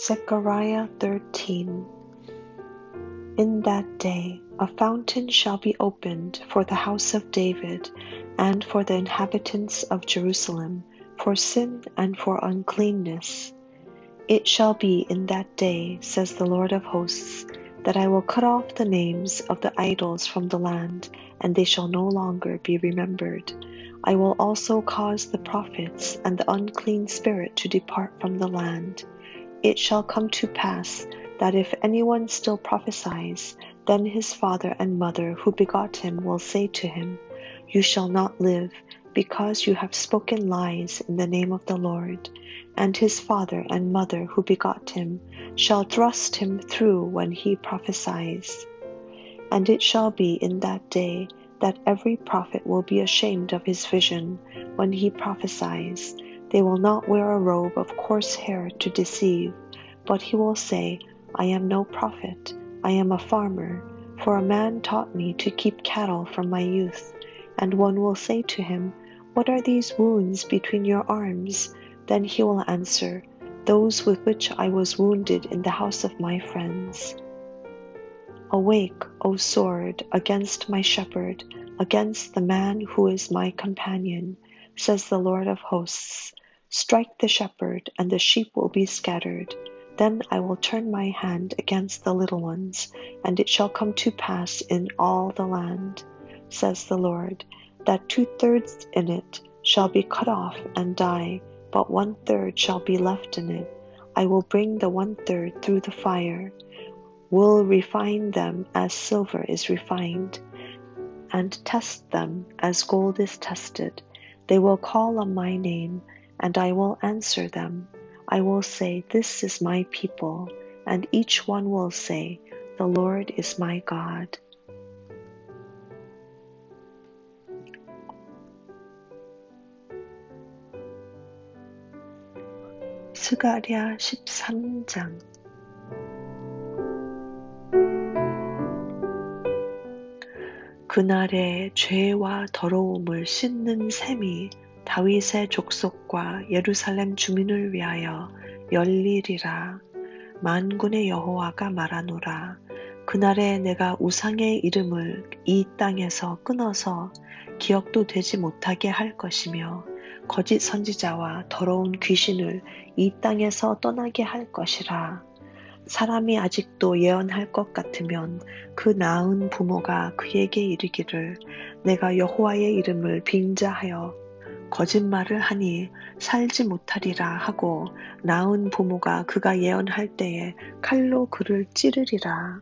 Zechariah 13 In that day a fountain shall be opened for the house of David and for the inhabitants of Jerusalem for sin and for uncleanness. It shall be in that day, says the Lord of hosts, that I will cut off the names of the idols from the land, and they shall no longer be remembered. I will also cause the prophets and the unclean spirit to depart from the land. It shall come to pass that if anyone still prophesies, then his father and mother who begot him will say to him, You shall not live, because you have spoken lies in the name of the Lord. And his father and mother who begot him shall thrust him through when he prophesies. And it shall be in that day that every prophet will be ashamed of his vision when he prophesies. They will not wear a robe of coarse hair to deceive, but he will say, I am no prophet, I am a farmer, for a man taught me to keep cattle from my youth. And one will say to him, What are these wounds between your arms? Then he will answer, Those with which I was wounded in the house of my friends. Awake, O sword, against my shepherd, against the man who is my companion, says the Lord of hosts. Strike the shepherd, and the sheep will be scattered. Then I will turn my hand against the little ones, and it shall come to pass in all the land says the Lord, that two thirds in it shall be cut off and die, but one third shall be left in it. I will bring the one third through the fire, will refine them as silver is refined, and test them as gold is tested. They will call on my name, and I will answer them. I will say, This is my people, and each one will say, The Lord is my God. 스가랴 13장 그날에 죄와 더러움을 씻는 셈이 다윗의 족속과 예루살렘 주민을 위하여 열리리라. 만군의 여호와가 말하노라. 그날에 내가 우상의 이름을 이 땅에서 끊어서 기억도 되지 못하게 할 것이며 거짓 선지자와 더러운 귀신을 이 땅에서 떠나게 할 것이라. 사람이 아직도 예언할 것 같으면 그 나은 부모가 그에게 이르기를 내가 여호와의 이름을 빙자하여 거짓말을 하니 살지 못하리라 하고 나은 부모가 그가 예언할 때에 칼로 그를 찌르리라.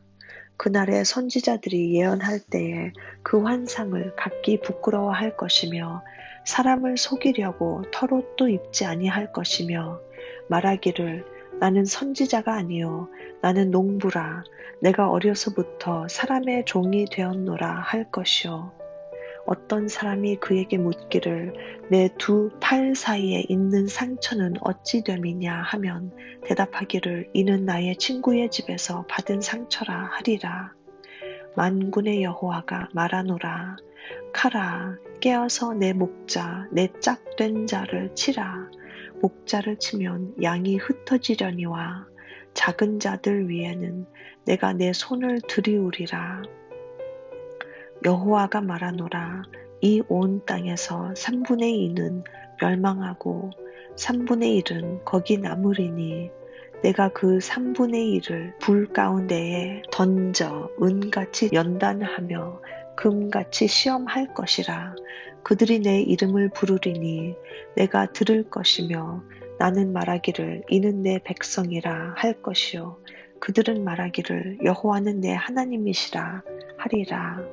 그날에 선지자들이 예언할 때에 그 환상을 각기 부끄러워할 것이며 사람을 속이려고 털옷도 입지 아니할 것이며 말하기를 나는 선지자가 아니요 나는 농부라. 내가 어려서부터 사람의 종이 되었노라 할 것이요 어떤 사람이 그에게 묻기를 내 두 팔 사이에 있는 상처는 어찌 됨이냐 하면 대답하기를 이는 나의 친구의 집에서 받은 상처라 하리라. 만군의 여호와가 말하노라. 카라 깨어서 내 목자 내 짝된 자를 치라 목자를 치면 양이 흩어지려니와 작은 자들 위에는 내가 내 손을 들이우리라. 여호와가 말하노라 이 온 땅에서 3분의 2는 멸망하고 3분의 1은 거기 남으리니 내가 그 3분의 1을 불 가운데에 던져 은같이 연단하며 금같이 시험할 것이라 그들이 내 이름을 부르리니 내가 들을 것이며 나는 말하기를 이는 내 백성이라 할 것이요. 그들은 말하기를 여호와는 내 하나님이시라 하리라